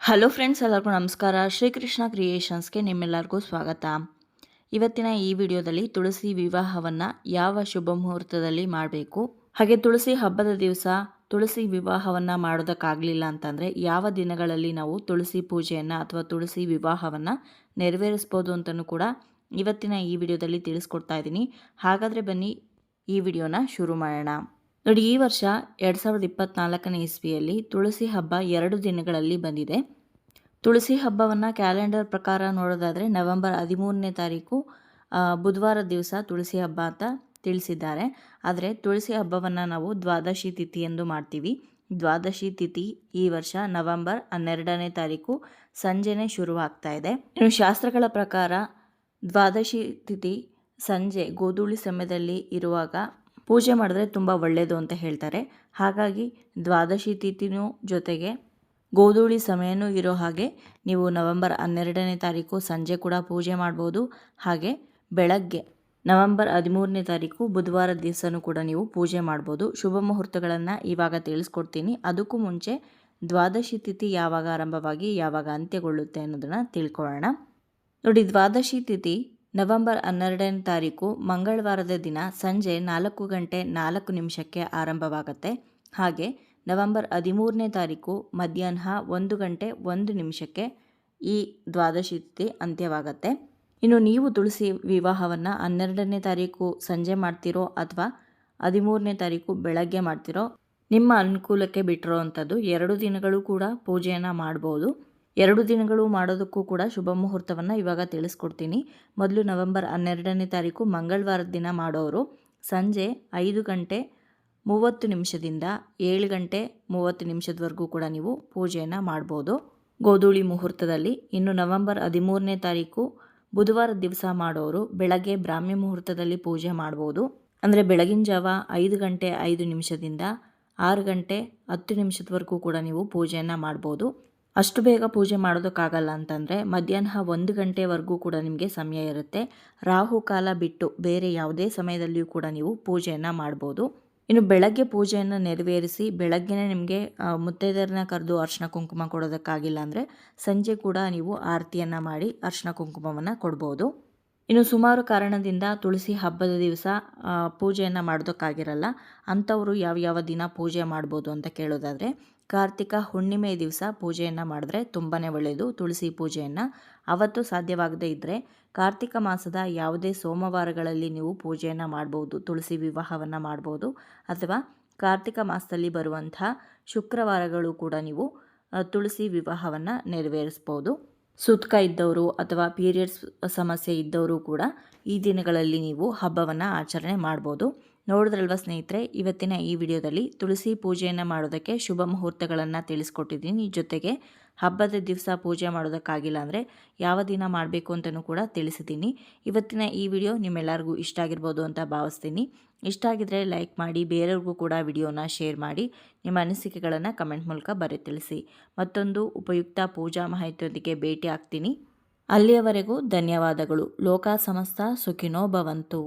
Hello friends, ಎಲ್ಲರಿಗೂ ನಮಸ್ಕಾರ. ಶ್ರೀಕೃಷ್ಣ ಕ್ರಿಯೇಷನ್ಸ್ಗೆ ನಿಮ್ಮೆಲ್ಲರಿಗೂ ಸ್ವಾಗತ. ಇವತ್ತಿನ ಈ ವಿಡಿಯೋದಲ್ಲಿ ತುಳಸಿ ವಿವಾಹವನ್ನು ಯಾವ ಶುಭ ಮುಹೂರ್ತದಲ್ಲಿ ಮಾಡಬೇಕು? ಹಾಗೆ ತುಳಸಿ ಹಬ್ಬದ ದಿವಸ ತುಳಸಿ ವಿವಾಹವನ್ನು ಮಾಡೋದಕ್ಕಾಗಲಿಲ್ಲ ಅಂತಂದರೆ ಯಾವ ದಿನಗಳಲ್ಲಿ ನಾವು ತುಳಸಿ ಪೂಜೆಯನ್ನು ಅಥವಾ ತುಳಸಿ ವಿವಾಹವನ್ನು ನೆರವೇರಿಸ್ಬೋದು ಅಂತಲೂ ಕೂಡ ಇವತ್ತಿನ ಈ ವಿಡಿಯೋದಲ್ಲಿ ತಿಳಿಸ್ಕೊಡ್ತಾ ಇದ್ದೀನಿ. ಹಾಗಾದರೆ ಬನ್ನಿ ಈ ವಿಡಿಯೋನ ಶುರು ಮಾಡೋಣ. ನೋಡಿ, ಈ ವರ್ಷ ಎರಡು ಸಾವಿರದ ಇಪ್ಪತ್ತ್ನಾಲ್ಕನೇ ಇಸ್ವಿಯಲ್ಲಿ ತುಳಸಿ ಹಬ್ಬ ಎರಡು ದಿನಗಳಲ್ಲಿ ಬಂದಿದೆ. ತುಳಸಿ ಹಬ್ಬವನ್ನು ಕ್ಯಾಲೆಂಡರ್ ಪ್ರಕಾರ ನೋಡೋದಾದರೆ ನವೆಂಬರ್ ಹದಿಮೂರನೇ ತಾರೀಕು ಬುಧವಾರ ದಿವಸ ತುಳಸಿ ಹಬ್ಬ ಅಂತ ತಿಳಿಸಿದ್ದಾರೆ. ಆದರೆ ತುಳಸಿ ಹಬ್ಬವನ್ನು ನಾವು ದ್ವಾದಶಿ ತಿಥಿ ಎಂದು ಮಾಡ್ತೀವಿ. ದ್ವಾದಶಿ ತಿಥಿ ಈ ವರ್ಷ ನವೆಂಬರ್ ಹನ್ನೆರಡನೇ ತಾರೀಕು ಸಂಜೆನೇ ಶುರುವಾಗ್ತಾ ಇದೆ. ಇನ್ನು ಶಾಸ್ತ್ರಗಳ ಪ್ರಕಾರ ದ್ವಾದಶಿ ತಿಥಿ ಸಂಜೆ ಗೋಧೂಳಿ ಸಮಯದಲ್ಲಿ ಇರುವಾಗ ಪೂಜೆ ಮಾಡಿದ್ರೆ ತುಂಬ ಒಳ್ಳೆಯದು ಅಂತ ಹೇಳ್ತಾರೆ. ಹಾಗಾಗಿ ದ್ವಾದಶಿ ತಿಥಿನೂ ಜೊತೆಗೆ ಗೋಧೂಳಿ ಸಮಯನೂ ಇರೋ ಹಾಗೆ ನೀವು ನವೆಂಬರ್ ಹನ್ನೆರಡನೇ ತಾರೀಕು ಸಂಜೆ ಕೂಡ ಪೂಜೆ ಮಾಡ್ಬೋದು. ಹಾಗೆ ಬೆಳಗ್ಗೆ ನವೆಂಬರ್ ಹದಿಮೂರನೇ ತಾರೀಕು ಬುಧವಾರ ದಿವಸನೂ ಕೂಡ ನೀವು ಪೂಜೆ ಮಾಡ್ಬೋದು. ಶುಭ ಮುಹೂರ್ತಗಳನ್ನು ಇವಾಗ ತಿಳಿಸ್ಕೊಡ್ತೀನಿ. ಅದಕ್ಕೂ ಮುಂಚೆ ದ್ವಾದಶಿ ತಿಥಿ ಯಾವಾಗ ಆರಂಭವಾಗಿ ಯಾವಾಗ ಅಂತ್ಯಗೊಳ್ಳುತ್ತೆ ಅನ್ನೋದನ್ನು ತಿಳ್ಕೊಳ್ಳೋಣ. ನೋಡಿ, ದ್ವಾದಶಿ ತಿಥಿ ನವೆಂಬರ್ ಹನ್ನೆರಡನೇ ತಾರೀಕು ಮಂಗಳವಾರದ ದಿನ ಸಂಜೆ ನಾಲ್ಕು ಗಂಟೆ ನಾಲ್ಕು ನಿಮಿಷಕ್ಕೆ ಆರಂಭವಾಗುತ್ತೆ. ಹಾಗೆ ನವೆಂಬರ್ ಹದಿಮೂರನೇ ತಾರೀಕು ಮಧ್ಯಾಹ್ನ ಒಂದು ಗಂಟೆ ಒಂದು ನಿಮಿಷಕ್ಕೆ ಈ ದ್ವಾದಶಿ ತಿಥಿ ಅಂತ್ಯವಾಗುತ್ತೆ. ಇನ್ನು ನೀವು ತುಳಸಿ ವಿವಾಹವನ್ನು ಹನ್ನೆರಡನೇ ತಾರೀಕು ಸಂಜೆ ಮಾಡ್ತಿರೋ ಅಥವಾ ಹದಿಮೂರನೇ ತಾರೀಕು ಬೆಳಗ್ಗೆ ಮಾಡ್ತಿರೋ ನಿಮ್ಮ ಅನುಕೂಲಕ್ಕೆ ಬಿಟ್ಟಿರೋ ಅಂಥದ್ದು ಎರಡು ದಿನಗಳು ಕೂಡ ಪೂಜೆಯನ್ನು ಮಾಡ್ಬೋದು. ಎರಡು ದಿನಗಳು ಮಾಡೋದಕ್ಕೂ ಕೂಡ ಶುಭ ಮುಹೂರ್ತವನ್ನು ಇವಾಗ ತಿಳಿಸ್ಕೊಡ್ತೀನಿ. ಮೊದಲು ನವೆಂಬರ್ ಹನ್ನೆರಡನೇ ತಾರೀಕು ಮಂಗಳವಾರದ ದಿನ ಮಾಡೋರು. ಸಂಜೆ ಐದು ಗಂಟೆ ಮೂವತ್ತು ನಿಮಿಷದಿಂದ ಏಳು ಗಂಟೆ ಮೂವತ್ತು ನಿಮಿಷದವರೆಗೂ ಕೂಡ ನೀವು ಪೂಜೆಯನ್ನು ಮಾಡ್ಬೋದು. ಗೋಧೂಳಿ ಮುಹೂರ್ತದಲ್ಲಿ ಇನ್ನು ನವೆಂಬರ್ ಹದಿಮೂರನೇ ತಾರೀಕು ಬುಧವಾರ ದಿವಸ ಮಾಡೋರು. ಬೆಳಗ್ಗೆ ಬ್ರಾಹ್ಮ್ಯ ಮುಹೂರ್ತದಲ್ಲಿ ಪೂಜೆ ಮಾಡ್ಬೋದು. ಅಂದರೆ ಬೆಳಗಿನ ಜಾವ ಐದು ಗಂಟೆ ಐದು ನಿಮಿಷದಿಂದ ಆರು ಗಂಟೆ ಹತ್ತು ನಿಮಿಷದವರೆಗೂ ಕೂಡ ನೀವು ಪೂಜೆಯನ್ನು ಮಾಡ್ಬೋದು. ಅಷ್ಟು ಬೇಗ ಪೂಜೆ ಮಾಡೋದಕ್ಕಾಗಲ್ಲ ಅಂತಂದರೆ ಮಧ್ಯಾಹ್ನ ಒಂದು ಗಂಟೆವರೆಗೂ ಕೂಡ ನಿಮಗೆ ಸಮಯ ಇರುತ್ತೆ. ರಾಹು ಕಾಲ ಬಿಟ್ಟು ಬೇರೆ ಯಾವುದೇ ಸಮಯದಲ್ಲಿಯೂ ಕೂಡ ನೀವು ಪೂಜೆಯನ್ನು ಮಾಡ್ಬೋದು. ಇನ್ನು ಬೆಳಗ್ಗೆ ಪೂಜೆಯನ್ನು ನೆರವೇರಿಸಿ ಬೆಳಗ್ಗೆನೇ ನಿಮಗೆ ಮುತ್ತೈದರನ್ನ ಕರೆದು ಅರ್ಶಿನ ಕುಂಕುಮ ಕೊಡೋದಕ್ಕಾಗಿಲ್ಲ ಅಂದರೆ ಸಂಜೆ ಕೂಡ ನೀವು ಆರತಿಯನ್ನು ಮಾಡಿ ಅರ್ಶಿನ ಕುಂಕುಮವನ್ನು ಕೊಡ್ಬೋದು. ಇನ್ನು ಸುಮಾರು ಕಾರಣದಿಂದ ತುಳಸಿ ಹಬ್ಬದ ದಿವಸ ಪೂಜೆಯನ್ನು ಮಾಡೋದಕ್ಕಾಗಿರಲ್ಲ. ಅಂಥವರು ಯಾವ ಯಾವ ದಿನ ಪೂಜೆ ಮಾಡ್ಬೋದು ಅಂತ ಕೇಳೋದಾದರೆ, ಕಾರ್ತಿಕ ಹುಣ್ಣಿಮೆ ದಿವಸ ಪೂಜೆಯನ್ನು ಮಾಡಿದ್ರೆ ತುಂಬಾ ಒಳ್ಳೆಯದು ತುಳಸಿ ಪೂಜೆಯನ್ನು. ಅವತ್ತು ಸಾಧ್ಯವಾಗದೇ ಇದ್ದರೆ ಕಾರ್ತಿಕ ಮಾಸದ ಯಾವುದೇ ಸೋಮವಾರಗಳಲ್ಲಿ ನೀವು ಪೂಜೆಯನ್ನು ಮಾಡ್ಬೋದು, ತುಳಸಿ ವಿವಾಹವನ್ನು ಮಾಡ್ಬೋದು, ಅಥವಾ ಕಾರ್ತಿಕ ಮಾಸದಲ್ಲಿ ಬರುವಂಥ ಶುಕ್ರವಾರಗಳು ಕೂಡ ನೀವು ತುಳಸಿ ವಿವಾಹವನ್ನು ನೆರವೇರಿಸ್ಬೋದು. ಸುತ್ಕ ಇದ್ದವರು ಅಥವಾ ಪೀರಿಯಡ್ಸ್ ಸಮಸ್ಯೆ ಇದ್ದವರು ಕೂಡ ಈ ದಿನಗಳಲ್ಲಿ ನೀವು ಹಬ್ಬವನ್ನು ಆಚರಣೆ ಮಾಡ್ಬೋದು. ನೋಡಿದ್ರಲ್ವ ಸ್ನೇಹಿತರೆ, ಇವತ್ತಿನ ಈ ವಿಡಿಯೋದಲ್ಲಿ ತುಳಸಿ ಪೂಜೆಯನ್ನು ಮಾಡೋದಕ್ಕೆ ಶುಭ ಮುಹೂರ್ತಗಳನ್ನು ತಿಳಿಸ್ಕೊಟ್ಟಿದ್ದೀನಿ. ಜೊತೆಗೆ ಹಬ್ಬದ ದಿವಸ ಪೂಜೆ ಮಾಡೋದಕ್ಕಾಗಿಲ್ಲ ಅಂದರೆ ಯಾವ ದಿನ ಮಾಡಬೇಕು ಅಂತಲೂ ಕೂಡ ತಿಳಿಸಿದ್ದೀನಿ. ಇವತ್ತಿನ ಈ ವಿಡಿಯೋ ನಿಮ್ಮೆಲ್ಲರಿಗೂ ಇಷ್ಟ ಆಗಿರ್ಬೋದು ಅಂತ ಭಾವಿಸ್ತೀನಿ. ಇಷ್ಟ ಆಗಿದ್ರೆ ಲೈಕ್ ಮಾಡಿ, ಬೇರೆಯವ್ರಿಗೂ ಕೂಡ ವಿಡಿಯೋನ ಶೇರ್ ಮಾಡಿ, ನಿಮ್ಮ ಅನಿಸಿಕೆಗಳನ್ನು ಕಮೆಂಟ್ ಮೂಲಕ ಬರೆ ತಿಳಿಸಿ. ಮತ್ತೊಂದು ಉಪಯುಕ್ತ ಪೂಜಾ ಮಾಹಿತಿಯೊಂದಿಗೆ ಭೇಟಿ ಆಗ್ತೀನಿ. ಅಲ್ಲಿಯವರೆಗೂ ಧನ್ಯವಾದಗಳು. ಲೋಕ ಸಮಸ್ತ ಸುಖಿನೋ ಭವಂತು.